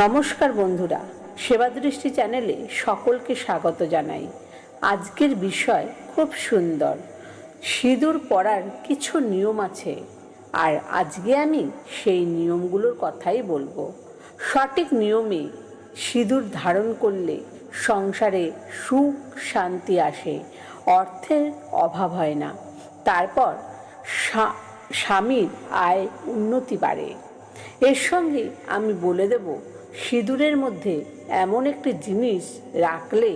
নমস্কার বন্ধুরা, সেবা দৃষ্টি চ্যানেলে সকলকে স্বাগত জানাই। আজকের বিষয় খুব সুন্দর, সিঁদুর পরার কিছু নিয়ম আছে, আর আজকে আমি সেই নিয়মগুলোর কথাই বলব। সঠিক নিয়মে সিঁদুর ধারণ করলে সংসারে সুখ, শান্তি আসে, অর্থের অভাব হয় না, তারপর স্বামীর আয় উন্নতি বাড়ে। এর সঙ্গে আমি বলে দেব সিঁদুরের মধ্যে এমন একটি জিনিস রাখলে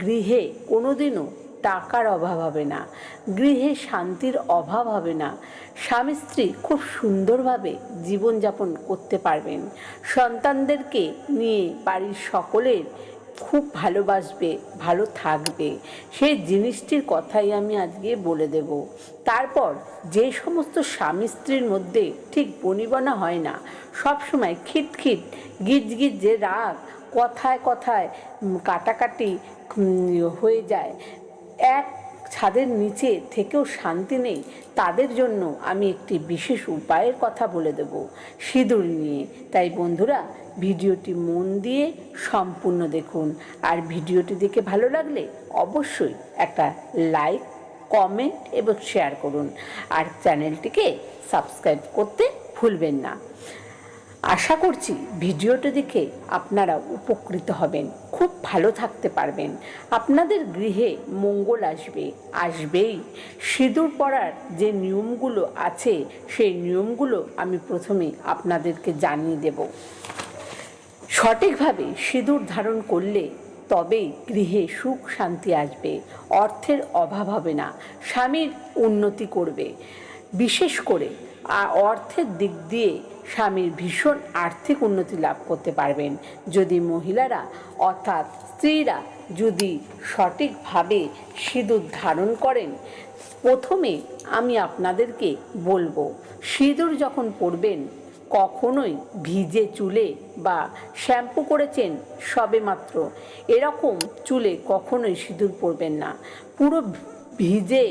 গৃহে কোনোদিনও টাকার অভাব হবে না, গৃহে শান্তির অভাব হবে না। স্বামী স্ত্রী খুব সুন্দরভাবে জীবনযাপন করতে পারবেন। সন্তানদেরকে নিয়ে বাড়ির সকলের খুব ভালোবাসবে, ভালো থাকবে। সেই জিনিসটির কথাই আমি আজকে বলে দেব। তারপর যে সমস্ত স্বামী স্ত্রীর মধ্যে ঠিক বনিবনা হয় না সবসময় খিটখিট গিজ গিজ যে রাগ, কথায় কথায় কাটাকাটি হয়ে যায়। এক ছাদের নিচে থেকেও শান্তি নেই, তাদের জন্য আমি একটি বিশেষ উপায়ের কথা বলে দেব সিঁদুর নিয়ে। তাই বন্ধুরা, ভিডিওটি মন দিয়ে সম্পূর্ণ দেখুন। আর ভিডিওটি দেখে ভালো লাগলে অবশ্যই একটা লাইক, কমেন্ট এবং শেয়ার করুন। আর চ্যানেলটিকে সাবস্ক্রাইব করতে ভুলবেন না। আশা করছি ভিডিওটি দেখে আপনারা উপকৃত হবেন, খুব ভালো থাকতে পারবেন। আপনাদের গৃহে মঙ্গল আসবে, আসবেই। সিঁদুর পরার যে নিয়মগুলো আছে, সেই নিয়মগুলো আমি প্রথমে আপনাদেরকে জানিয়ে দেব। সঠিকভাবে সিঁদুর ধারণ করলে তবেই গৃহে সুখ শান্তি আসবে, অর্থের অভাব হবে না, স্বামীর উন্নতি করবে। বিশেষ করে অর্থের দিক দিয়ে স্বামীর ভীষণ আর্থিক উন্নতি লাভ করতে পারবেন। যদি মহিলারা, অর্থাৎ স্ত্রীরা যদি সঠিকভাবে সিঁদুর ধারণ করেন, প্রথমে আমি আপনাদেরকে বলব, সিঁদুর যখন পরবেন, কখনোই ভিজে চুলে বা শ্যাম্পু করেছেন সবে মাত্র এরকম চুলে কখনোই সিঁদুর পরবেন না। পুরো ভিজে,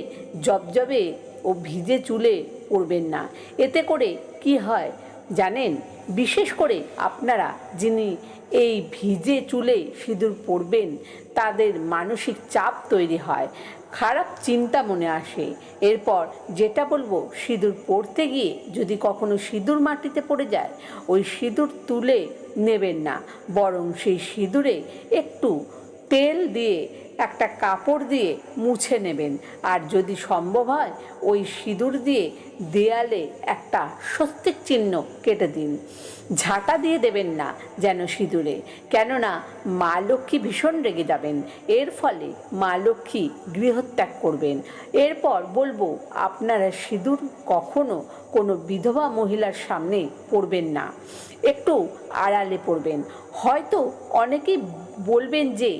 জবজবে ও ভিজে চুলে পরবেন না। এতে করে কি হয় জানেন? বিশেষ করে আপনারা যিনি এই ভিজে চুলে সিঁদুর পরবেন, তাদের মানসিক চাপ তৈরি হয়, খারাপ চিন্তা মনে আসে। এরপর যেটা বলব, সিঁদুর পড়তে গিয়ে যদি কখনো সিঁদুর মাটিতে পড়ে যায়, ওই সিঁদুর তুলে নেবেন না। বরং সেই সিঁদুরে একটু তেল দিয়ে একটা কাপড় দিয়ে মুছে নেবেন। আর যদি সম্ভব হয়, ওই সিঁদুর দিয়ে দেয়ালে একটা স্বস্তিক চিহ্ন কেটে দিন। ঝাঁটা দিয়ে দেবেন না যেন সিঁদুরে। কেননা, মা লক্ষ্মী ভীষণ রেগে যাবেন। এর ফলে মা লক্ষ্মী গৃহত্যাগ করবেন। এরপর বলব, আপনারা সিঁদুর কখনো কোনো বিধবা মহিলার সামনে পড়বেন না। একটু আড়ালে পড়বেন হয়তো অনেকেই বলবেন যে,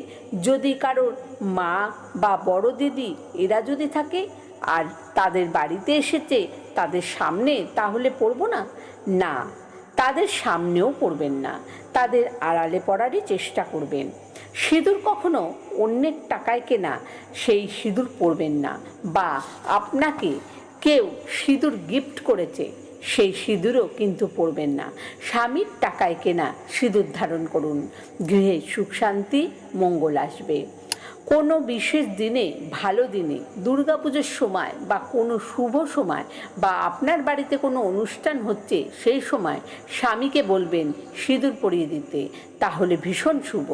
যদি কারোর মা বা বড় দিদি এরা যদি থাকে আর তাদের বাড়িতে এসেছে তাদের সামনে তাহলে পড়ব না? না, তাদের সামনেও পড়বেন না। তাদের আড়ালে পড়ারই চেষ্টা করবেন। সিঁদুর কখনো অন্যের টাকায় কেনা, সেই সিঁদুর পরবেন না। বা আপনাকে কেউ সিঁদুর গিফট করেছে, সেই সিঁদুরও কিন্তু পরবেন না। স্বামীর টাকায় কেনা সিঁদুর ধারণ করুন। গৃহে সুখ শান্তি, মঙ্গল আসবে। কোনো বিশেষ দিনে, ভালো দিনে, দুর্গাপুজোর সময় বা কোনো শুভ সময় বা আপনার বাড়িতে কোনো অনুষ্ঠান হচ্ছে, সেই সময় স্বামীকে বলবেন সিঁদুর পরিয়ে দিতে, তাহলে ভীষণ শুভ।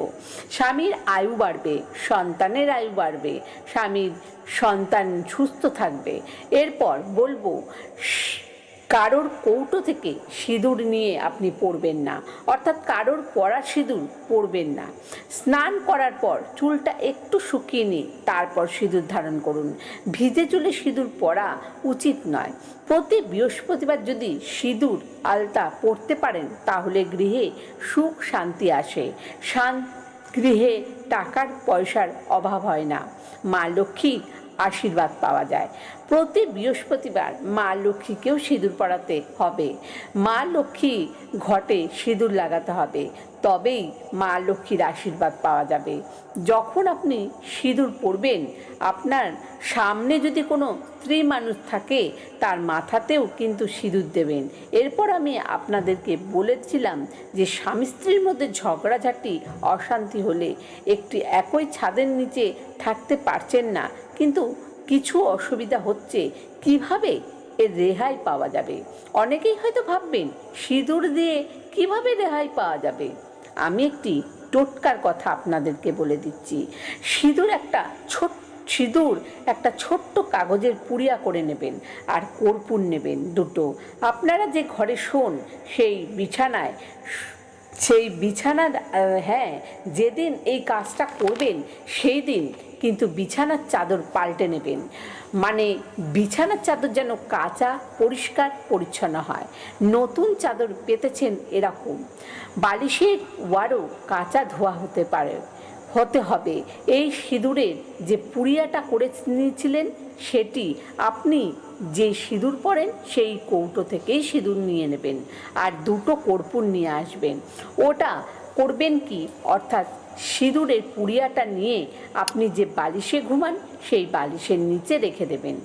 স্বামীর আয়ু বাড়বে, সন্তানের আয়ু বাড়বে, স্বামীর সন্তান সুস্থ থাকবে। এরপর বলব কারোর কৌটো থেকে সিঁদুর নিয়ে আপনি পরবেন না। অর্থাৎ কারোর পরা সিঁদুর পরবেন না। স্নান করার পর চুলটা একটু শুকিয়ে নিয়ে তারপর সিঁদুর ধারণ করুন। ভিজে চুলে সিঁদুর পরা উচিত নয়। প্রতি বৃহস্পতিবার যদি সিঁদুর আলতা পরতে পারেন, তাহলে গৃহে সুখ শান্তি আসে। শান গৃহে টাকার পয়সার অভাব হয় না। মা লক্ষ্মী আশীর্বাদ পাওয়া যায়। প্রতি বৃহস্পতিবার মা লক্ষ্মীকেও সিঁদুর পরাতে হবে। মা লক্ষ্মী ঘটে সিঁদুর লাগাতে হবে। তবেই মা লক্ষ্মীর আশীর্বাদ পাওয়া যাবে। যখন আপনি সিঁদুর পরবেন, আপনার সামনে যদি কোনো স্ত্রী মানুষ থাকে, তার মাথাতেও কিন্তু সিঁদুর দেবেন। এরপর আমি আপনাদেরকে বলেছিলাম যে স্বামী স্ত্রীর মধ্যে ঝগড়াঝাটি, অশান্তি হলে একটি একই ছাদের নিচে থাকতে পারছেন না। কিন্তু কিছু অসুবিধা হচ্ছে। কীভাবে এর রেহাই পাওয়া যাবে? অনেকেই হয়তো ভাববেন, সিঁদুর দিয়ে কীভাবে রেহাই পাওয়া যাবে? আমি একটি টোটকার কথা আপনাদেরকে বলে দিচ্ছি। সিঁদুর একটা ছোট, সিঁদুর একটা ছোট্ট কাগজের পুড়িয়া করে নেবেন আর কর্পূর নেবেন দুটো। আপনারা যে ঘরে শোন, সেই বিছানায়, সেই বিছানার হ্যাঁ যেদিন এই কাজটা করবেন, সেই দিন কিন্তু বিছানার চাদর পাল্টে নেবেন। মানে বিছানার চাদর যেন কাঁচা, পরিষ্কার, পরিচ্ছন্ন হয়। নতুন চাদর পেতেছেন এরকম। বালিশের ওয়ারও কাঁচা ধোয়া হতে পারে। হতে হবে। এই সিঁদুরের যে পুড়িয়াটা করে নিয়েছিলেন, সেটি আপনি যে সিঁদুর পরেন, সেই কৌটো থেকেই সিঁদুর নিয়ে নেবেন। আর দুটো কর্পূর নিয়ে আসবেন। ওটা করবেন কি? অর্থাৎ সিঁদুরের পুড়িয়াটা নিয়ে আপনি যে বালিশে ঘুমান, সেই বালিশের নিচে রেখে দেবেন।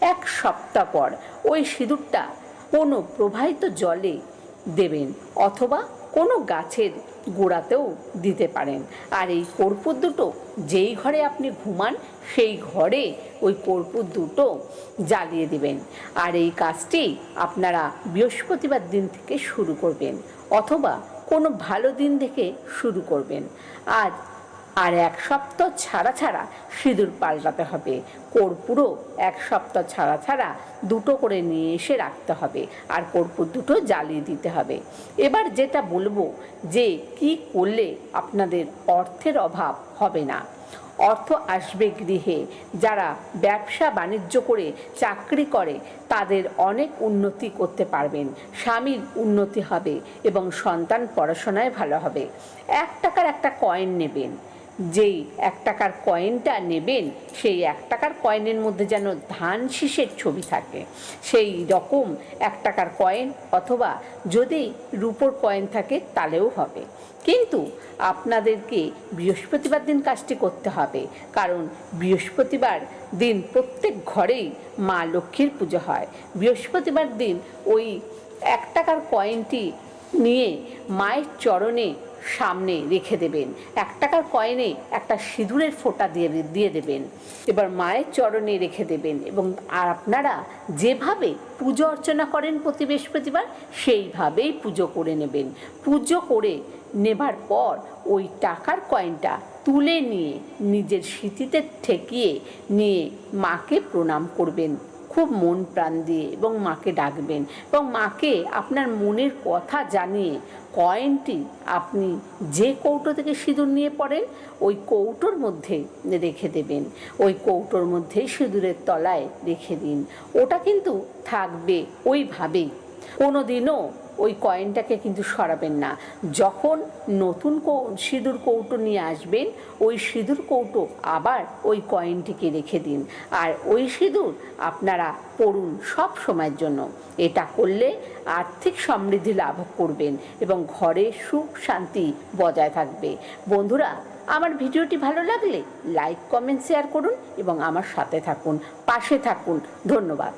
এক সপ্তাহ পর ওই সিঁদুরটা কোনো প্রবাহিত জলে দেবেন অথবা কোনো গাছের গোড়াতেও দিতে পারেন। আর এই কর্পূর দুটো যেই ঘরে আপনি ঘুমান, সেই ঘরে ওই কর্পূর দুটো জ্বালিয়ে দিবেন। আর এই কাজটি আপনারা বৃহস্পতিবার দিন থেকে শুরু করবেন। অথবা কোনো ভালো দিন দেখে শুরু করবেন। আজ আর এক সপ্তাহ ছাড়া ছাড়া সিঁদুর পাল্টাতে হবে। কর্পূরও এক সপ্তাহ ছাড়া ছাড়া দুটো করে নিয়ে এসে রাখতে হবে আর কর্পূর দুটো জ্বালিয়ে দিতে হবে। এবার যেটা বলব যে কি করলে আপনাদের অর্থের অভাব হবে না। অর্থ আসবে গৃহে। যারা ব্যবসা বাণিজ্য করে চাকরি করে, তাদের অনেক উন্নতি করতে পারবেন। স্বামীর উন্নতি হবে এবং সন্তান পড়াশোনায় ভালো হবে। এক টাকার একটা কয়েন নেবেন। যেই এক টাকার কয়েনটা নেবেন, সেই এক টাকার কয়েনের মধ্যে যেন ধান শীষের ছবি থাকে। সেই রকম এক টাকার কয়েন অথবা যদি রুপোর কয়েন থাকে, তাহলেও হবে। কিন্তু আপনাদেরকে বৃহস্পতিবার দিন কাজটি করতে হবে, কারণ বৃহস্পতিবার দিন প্রত্যেক ঘরেই মা লক্ষ্মীর পুজো হয়। বৃহস্পতিবার দিন ওই এক টাকার কয়েনটি নিয়ে মায়ের চরণে সামনে রেখে দেবেন। এক টাকার কয়েনে একটা সিঁদুরের ফোঁটা দিয়ে দিয়ে দেবেন। এবার মায়ের চরণে রেখে দেবেন এবং আর আপনারা যেভাবে পুজো অর্চনা করেন প্রতি বৃহস্পতিবার, সেইভাবেই পুজো করে নেবেন। পুজো করে নেবার পর ওই টাকার কয়েনটা তুলে নিয়ে, নিজের স্মৃতিতে ঠেকিয়ে নিয়ে মাকে প্রণাম করবেন। খুব মন প্রাণ দিয়ে এবং মাকে ডাকবেন এবং মাকে আপনার মনের কথা জানিয়ে কয়েনটি আপনি যে কৌটো থেকে সিঁদুর নিয়ে পড়েন, ওই কৌটোর মধ্যে রেখে দেবেন। ওই কৌটোর মধ্যেই সিঁদুরের তলায় রেখে দিন। ওটা কিন্তু থাকবে ওইভাবেই। কোনো দিনও ওই কয়েনটাকে কিন্তু সরাবেন না। যখন নতুন সিঁদুর কৌটো নিয়ে আসবেন, ওই সিঁদুর কৌটো আবার ওই কয়েনটিকে রেখে দিন। আর ওই সিঁদুর আপনারা পড়ুন সব সময়ের জন্য। এটা করলে আর্থিক সমৃদ্ধি লাভ করবেন এবং ঘরে সুখ শান্তি বজায় থাকবে। বন্ধুরা, আমার ভিডিওটি ভালো লাগলে লাইক কমেন্ট শেয়ার করুন এবং আমার সাথে থাকুন, পাশে থাকুন। ধন্যবাদ।